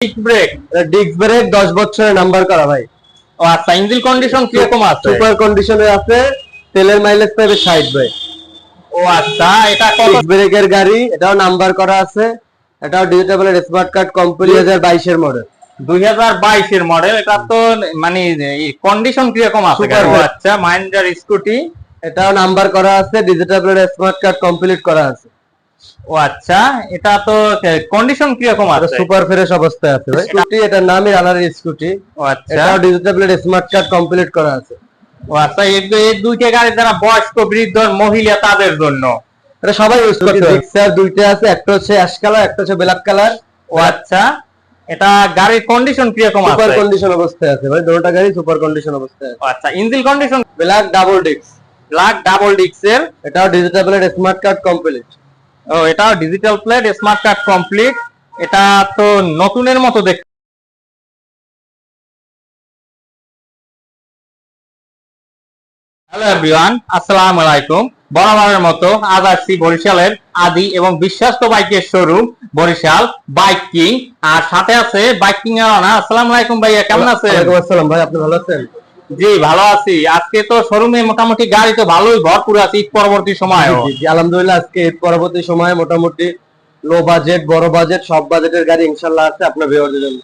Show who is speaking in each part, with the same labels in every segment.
Speaker 1: Disc brake
Speaker 2: disc brake দশ বছরের number করা ভাই।
Speaker 1: ও আচ্ছা ইঞ্জিন কন্ডিশন কীরকম আছে?
Speaker 2: সুপার কন্ডিশনে আছে তেলের মাইলেজ পাবে ষাট ভাই
Speaker 1: ও আচ্ছা এটা কত?
Speaker 2: ব্রেকের গাড়ি এটাও নাম্বার করা আছে। এটাও ডিজিটাল স্মার্ট কার্ড কোম্পানি হাজার বাইশের মডেল
Speaker 1: দুই হাজার বাইশের মডেল এটা তো মানে কন্ডিশন আছে? গাড়ির? ও
Speaker 2: good.
Speaker 1: আচ্ছা মাইন্ডার স্কুটি
Speaker 2: এটাও নাম্বার করা আছে ডিজিটাল স্মার্ট কার্ড কমপ্লিট করা আছে।
Speaker 1: ও আচ্ছা এটা তো কন্ডিশন কীরকম আছে?
Speaker 2: সুপার ফ্রেশ অবস্থায় আছে ভাই। স্কুটি নামই রানার স্কুটি
Speaker 1: ও আচ্ছা।
Speaker 2: এটাও ডিজিটাল স্মার্ট কার্ড কমপ্লিট করা আছে।
Speaker 1: ও আচ্ছা এই দুইটা গাড়ি যারা বয়স্ক বৃদ্ধ মহিলা তাদের জন্য?
Speaker 2: এটা সবাই ইউজ করতে পারে। দুইটা আছে একটা হচ্ছে অ্যাশ কালার একটা হচ্ছে ব্ল্যাক কালার
Speaker 1: ও আচ্ছা এটা গাড়ির কন্ডিশন কীরকম
Speaker 2: সুপার
Speaker 1: আছে
Speaker 2: কন্ডিশন অবস্থায় আছে ভাই দুটোটা গাড়ি সুপার কন্ডিশন অবস্থায় আছে।
Speaker 1: আচ্ছা engine condition
Speaker 2: black double disc
Speaker 1: black double ডিক্সের
Speaker 2: এটাও ডিজিটাল স্মার্ট কার্ড কমপ্লিট
Speaker 1: ও এটা digital plate smart card complete এটা তো নতুনের মতো দেখ হ্যালো এভরিওয়ান আসসালামু আলাইকুম। বরাবরের মতো আজ আসছি বরিশালের আদি এবং বিশ্বস্ত বাইকের শোরুম বরিশাল। Bike king? আর সাথে আছে বাইক কিং এর আসসালামু আলাইকুম ভাইয়া কেমন আছেন?
Speaker 2: আসসালাম ভাই আপনি ভালো আছেন?
Speaker 1: জি ভালো আছি। আজকে তো শোরুমে মোটামুটি গাড়ি তো ভালোই ভরপুর আছে ঈদ পরবর্তী সময়
Speaker 2: আলহামদুলিল্লাহ আজকে ঈদ পরবর্তী সময়ে মোটামুটি লো বাজেট বড় বাজেট সব বাজেটের গাড়ি ইনশাল্লাহ আছে আপনার বিভাগের জন্য।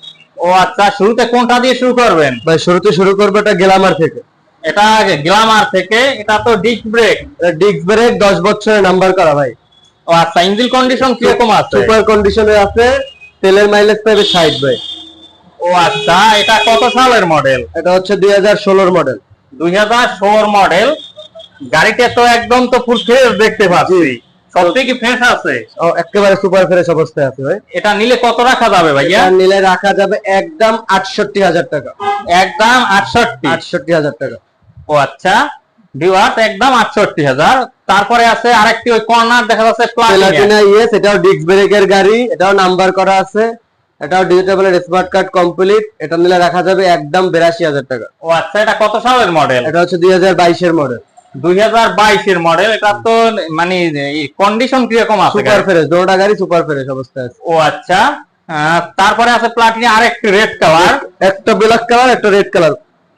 Speaker 1: ও আচ্ছা শুরুতে কোনটা দিয়ে শুরু করবেন?
Speaker 2: ভাই শুরুতে শুরু করব এটা গেলামার থেকে।
Speaker 1: এটা গ্লামার থেকে এটা তো ডিস্ক ব্রেক
Speaker 2: ডিস্ক ব্রেক দশ বছরের নাম্বার করা ভাই।
Speaker 1: ও আচ্ছা ইঞ্জিন কন্ডিশন কীরকম আছে?
Speaker 2: সুপার কন্ডিশনে আছে তেলের মাইলেজ পাবে ষাট ভাই।
Speaker 1: ও আচ্ছা এটা কত সালের মডেল
Speaker 2: এটা হচ্ছে দুই হাজার ষোলোর মডেল
Speaker 1: দুই হাজার ষোলোর মডেল গাড়িতে তো একদম তো ফুল ফ্রেশ দেখতে পাচ্ছি। সত্যি কি ফ্রেশ আছে?
Speaker 2: ও একেবারে সুপার ফ্রেশ অবস্থায় আছে ভাই।
Speaker 1: এটা নিলে কত রাখা যাবে ভাইয়া?
Speaker 2: এটা নিলে রাখা যাবে একদম আটষট্টি হাজার টাকা।
Speaker 1: একদম আটষট্টি?
Speaker 2: আটষট্টি হাজার টাকা।
Speaker 1: ও আচ্ছা ভিউয়ার্স একদম আটষট্টি হাজার। তারপরে আছে আরেকটি ওই কর্নার দেখা যাচ্ছে প্লাটিনা
Speaker 2: ইয়েস এটাও ডিস্ক ব্রেকের গাড়ি এটাও নাম্বার করা আছে। এটাও ডিজিটাল স্মার্ট কার্ড কমপ্লিট এটা নিলে রাখা যাবে একদম বিরাশি হাজার টাকা।
Speaker 1: ও আচ্ছা এটা কত সালের মডেল
Speaker 2: এটা হচ্ছে দুই হাজার বাইশের মডেল
Speaker 1: দুই হাজার বাইশের মডেল এটা তো মানে কন্ডিশন কীরকম আছে
Speaker 2: সুপার? ফ্রেশ দুটোটা গাড়ি সুপার ফ্রেশ অবস্থায় আছে।
Speaker 1: ও আচ্ছা তারপরে আছে প্লাটিনা আরেকটি রেড কালার
Speaker 2: একটা ব্ল্যাক কালার একটা রেড কালার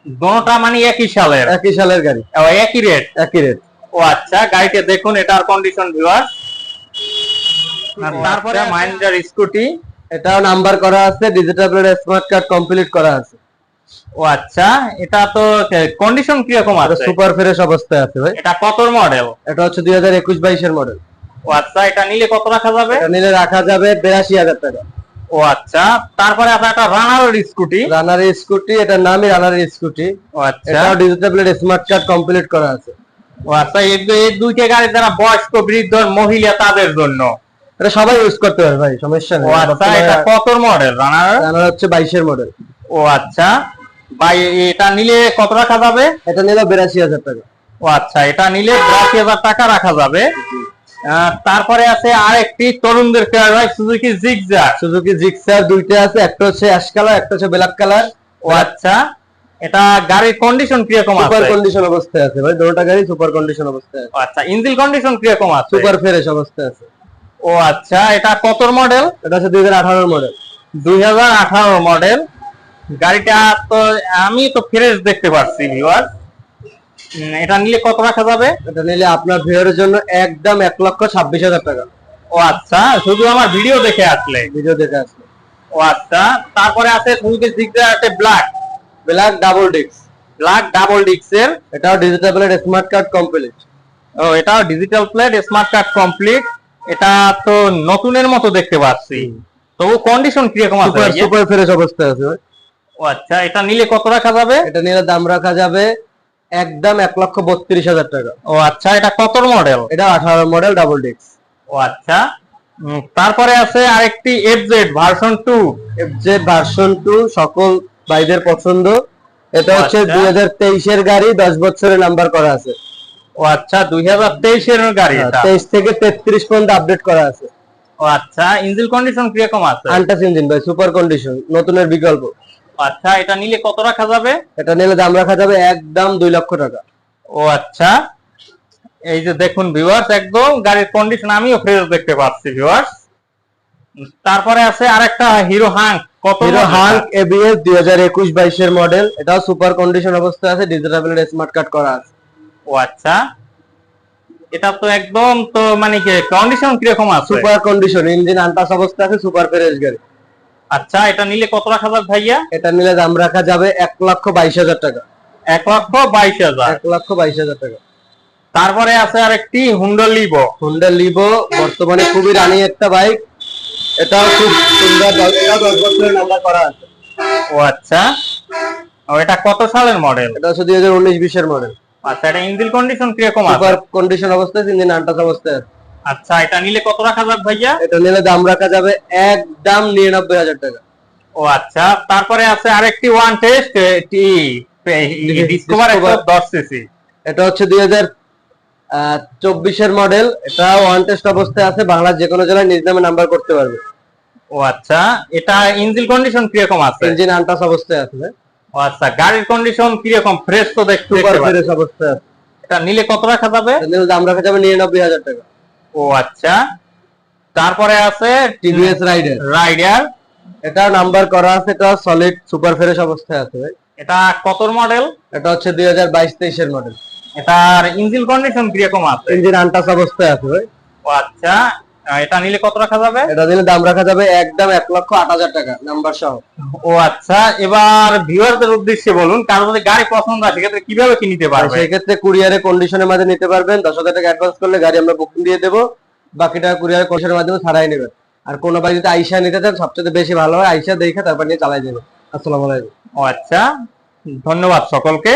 Speaker 1: দোনোটা মানে একই সালের।
Speaker 2: একই সালের গাড়ি।
Speaker 1: ও, একই রেট
Speaker 2: একই রেট
Speaker 1: ও আচ্ছা গাড়িতে দেখুন এটার কন্ডিশন ভিউয়ার তারপরে মাইন্ডার স্কুটি
Speaker 2: এটাও নাম্বার করা আছে ডিজিটাল স্মার্ট কার্ড কমপ্লিট করা আছে।
Speaker 1: ও আচ্ছা এটা তো কন্ডিশন কীরকম
Speaker 2: এটা
Speaker 1: আছে?
Speaker 2: সুপার ফ্রেশ অবস্থায় আছে ভাই।
Speaker 1: এটা কত মডেল
Speaker 2: এটা হচ্ছে দুই হাজার একুশ বাইশের মডেল
Speaker 1: ও আচ্ছা এটা নিলে কত রাখা যাবে?
Speaker 2: এটা নিলে রাখা যাবে বিরাশি হাজার টাকা।
Speaker 1: ও আচ্ছা তারপরে আছে একটা রানার স্কুটি
Speaker 2: রানার স্কুটি এটার নামই রানার স্কুটি
Speaker 1: ও আচ্ছা।
Speaker 2: এটাও ডিজিটাল স্মার্ট কার্ড কমপ্লিট করা আছে।
Speaker 1: ও আচ্ছা এই দুইটা গাড়ি যারা বয়স্ক বৃদ্ধ মহিলা তাদের জন্য।
Speaker 2: এটা সবাই ইউজ করতে পারে ভাই সমস্যা
Speaker 1: ও
Speaker 2: নেই
Speaker 1: আচ্ছা এটা কত মডেল রানার
Speaker 2: রানার হচ্ছে বাইশের মডেল
Speaker 1: ও আচ্ছা ভাই এটা নিলে কত রাখা যাবে?
Speaker 2: এটা নিলে বিরাশি হাজার টাকা।
Speaker 1: ও আচ্ছা এটা নিলে বিরাশি হাজার টাকা রাখা যাবে। তারপরে আছে আরেকটি তরুণদের কেয়ার ভাই সুজুকি জিগজার
Speaker 2: সুজুকি দুইটা আছে একটা হচ্ছে অ্যাশ কালার একটা হচ্ছে ব্ল্যাক কালার
Speaker 1: ও আচ্ছা এটা গাড়ির কন্ডিশন কীরকম
Speaker 2: সুপার
Speaker 1: আছে?
Speaker 2: কন্ডিশন অবস্থায় আছে ভাই দুটোটা গাড়ি সুপার কন্ডিশন অবস্থায় আছে।
Speaker 1: আচ্ছা ইঞ্জিন কন্ডিশন কীরকম আছে?
Speaker 2: সুপার ফ্রেশ অবস্থায় আছে।
Speaker 1: ও আচ্ছা এটা কত মডেল
Speaker 2: এটা হচ্ছে দুই হাজার আঠারোর মডেল
Speaker 1: দুই হাজার আঠারো মডেল গাড়িটা তো আমি তো ফ্রেশ দেখতে পাচ্ছি ভিউয়ার এটা নিলে কত রাখা যাবে?
Speaker 2: এটা নিলে আপনার ভিউয়ারের জন্য একদম এক লক্ষ ছাব্বিশ হাজার টাকা।
Speaker 1: ও আচ্ছা শুধু আমার ভিডিও দেখে আসলে?
Speaker 2: ভিডিও দেখে আসলে।
Speaker 1: ও আচ্ছা তারপরে আছে সুজুকি জিগজার আছে black
Speaker 2: black double disc
Speaker 1: black double ডিক্সের
Speaker 2: এটাও digital plate smart card complete
Speaker 1: ও এটাও digital plate smart card complete এটা তো নতুনের মতো দেখতে পাচ্ছি। তবু কন্ডিশন কীরকম আছে
Speaker 2: সুপার সুপার ফ্রেশ অবস্থায় আছে।
Speaker 1: ও আচ্ছা এটা নিলে কত রাখা যাবে?
Speaker 2: এটা নিলে দাম রাখা যাবে একদম এক লক্ষ বত্রিশ হাজার টাকা।
Speaker 1: ও আচ্ছা এটা কত মডেল
Speaker 2: এটা আঠারো মডেল ডাবল ডিস্ক
Speaker 1: ও আচ্ছা তারপরে আছে আরেকটি এফ জেড ভার্সন টু
Speaker 2: যে ভার্সন টু সকল ভাইদের পছন্দ। এটা হচ্ছে
Speaker 1: আচ্ছা।
Speaker 2: দুই হাজার তেইশের গাড়ি দশ বছরের নাম্বার করা আছে।
Speaker 1: ও আচ্ছা দুই হাজার তেইশের গাড়ি এটা?
Speaker 2: তেইশ থেকে তেত্রিশ পর্যন্ত আপডেট করা আছে।
Speaker 1: ও আচ্ছা ইঞ্জিন কন্ডিশন কীরকম আছে?
Speaker 2: ইঞ্জিন ভাই সুপার কন্ডিশন নতুনের বিকল্প।
Speaker 1: আচ্ছা এটা নিলে কত রাখা যাবে?
Speaker 2: এটা নিলে দাম রাখা যাবে একদম দুই লক্ষ টাকা।
Speaker 1: ও আচ্ছা এই যে দেখুন ভিউয়ার্স একদম গাড়ির কন্ডিশন আমিও ফ্রেশ দেখতে পাচ্ছি ভিউয়ার্স তারপরে আছে আরেকটা হিরো হাঙ্ক কত
Speaker 2: হিরো? হাঙ্ক এবিএস দুই হাজার একুশ বাইশের মডেল এটাও সুপার কন্ডিশন অবস্থায় আছে ডিজিটাল স্মার্ট কার্ড করা আছে।
Speaker 1: ও আচ্ছা। এটা তো একদম তো মানে কি কন্ডিশন কীরকম আছে?
Speaker 2: সুপার কন্ডিশন ইঞ্জিন আনটাস অবস্থা আছে সুপার ফ্রেশ গাড়ি।
Speaker 1: আচ্ছা এটা নিলে কত রাখা যাবে ভাইয়া?
Speaker 2: এটা নিলে দাম রাখা যাবে এক লক্ষ বাইশ হাজার টাকা।
Speaker 1: এক লক্ষ বাইশ হাজার।
Speaker 2: এক লক্ষ বাইশ হাজার টাকা।
Speaker 1: তারপরে আছে আরেকটি হুন্ডা লিভো
Speaker 2: হুন্ডা লিভো বর্তমানে খুবই রানি একটা বাইক এটাও খুব সুন্দর এটাও দশ বছরের নাম্বার করা আছে।
Speaker 1: ও আচ্ছা। ও এটা কত সালের মডেল
Speaker 2: এটা হচ্ছে দুই হাজার উনিশ বিশের মডেল
Speaker 1: আচ্ছা এটা ইঞ্জিন কন্ডিশন কীরকম আছে?
Speaker 2: সুপার কন্ডিশন অবস্থায় ইঞ্জিন আনটাস অবস্থায় আছে।
Speaker 1: আচ্ছা এটা নিলে কত রাখা যাবে ভাইয়া?
Speaker 2: এটা নিলে দাম রাখা যাবে একদম নিরানব্বই হাজার টাকা।
Speaker 1: ও আচ্ছা তারপরে আছে আরেকটি ওয়ান টেস্ট টি ডিসকভার একশো
Speaker 2: Discover।
Speaker 1: দশ সিসি
Speaker 2: এটা হচ্ছে দুই হাজার চব্বিশের মডেল এটা ওয়ান টেস্ট অবস্থায় আছে বাংলার যে কোনো জেলায় নিজ নামে নাম্বার করতে পারবে।
Speaker 1: ও আচ্ছা এটা ইঞ্জিন কন্ডিশন কীরকম আছে?
Speaker 2: ইঞ্জিন আনটাস অবস্থায় আছে।
Speaker 1: আচ্ছা গাড়ির কন্ডিশন কীরকম? ফ্রেশ তো দেখতে
Speaker 2: সুপার ফ্রেশ অবস্থায় আছে
Speaker 1: এটা নিলে কত রাখা যাবে?
Speaker 2: নিলে দাম রাখা যাবে নিরানব্বই হাজার টাকা।
Speaker 1: ও আচ্ছা। তারপরে আছে
Speaker 2: টিভিএস রাইডার
Speaker 1: রাইডার
Speaker 2: এটা নাম্বার করা আছে এটা সলিড সুপার ফ্রেশ অবস্থায় আছে ভাই।
Speaker 1: এটা কত মডেল
Speaker 2: এটা হচ্ছে দুই হাজার বাইশ তেইশের মডেল
Speaker 1: এটার ইঞ্জিন কন্ডিশন কীরকম আছে?
Speaker 2: ইঞ্জিন আনটাস অবস্থায় আছে ভাই।
Speaker 1: ও আচ্ছা। এটা নিলে কত রাখা যাবে?
Speaker 2: এটা দিলে দাম রাখা যাবে একদম এক লক্ষ আট হাজার টাকা নাম্বার সহ।
Speaker 1: ও আচ্ছা এবার ভিউয়ারদের উদ্দেশ্যে বলুন কারও যদি গাড়ি পছন্দ হয় সেক্ষেত্রে কীভাবে কি নিতে পারবে?
Speaker 2: সেই ক্ষেত্রে কুরিয়ারে কন্ডিশনের মাঝে নিতে পারবেন দশ হাজার টাকা অ্যাডভান্স করলে গাড়ি আমরা বুকিং দিয়ে দেবো বাকি টাকা কুরিয়ারে কন্ডিশনের মাধ্যমে ছাড়াই নেবেন। আর কোনো বাড়ি যদি আইসা নিতে চান সবচেয়ে বেশি ভালো হয় আইসা দেখে তারপর নিয়ে চালাই দেবেন। আসসালামু আলাইকুম।
Speaker 1: ও আচ্ছা ধন্যবাদ সকলকে।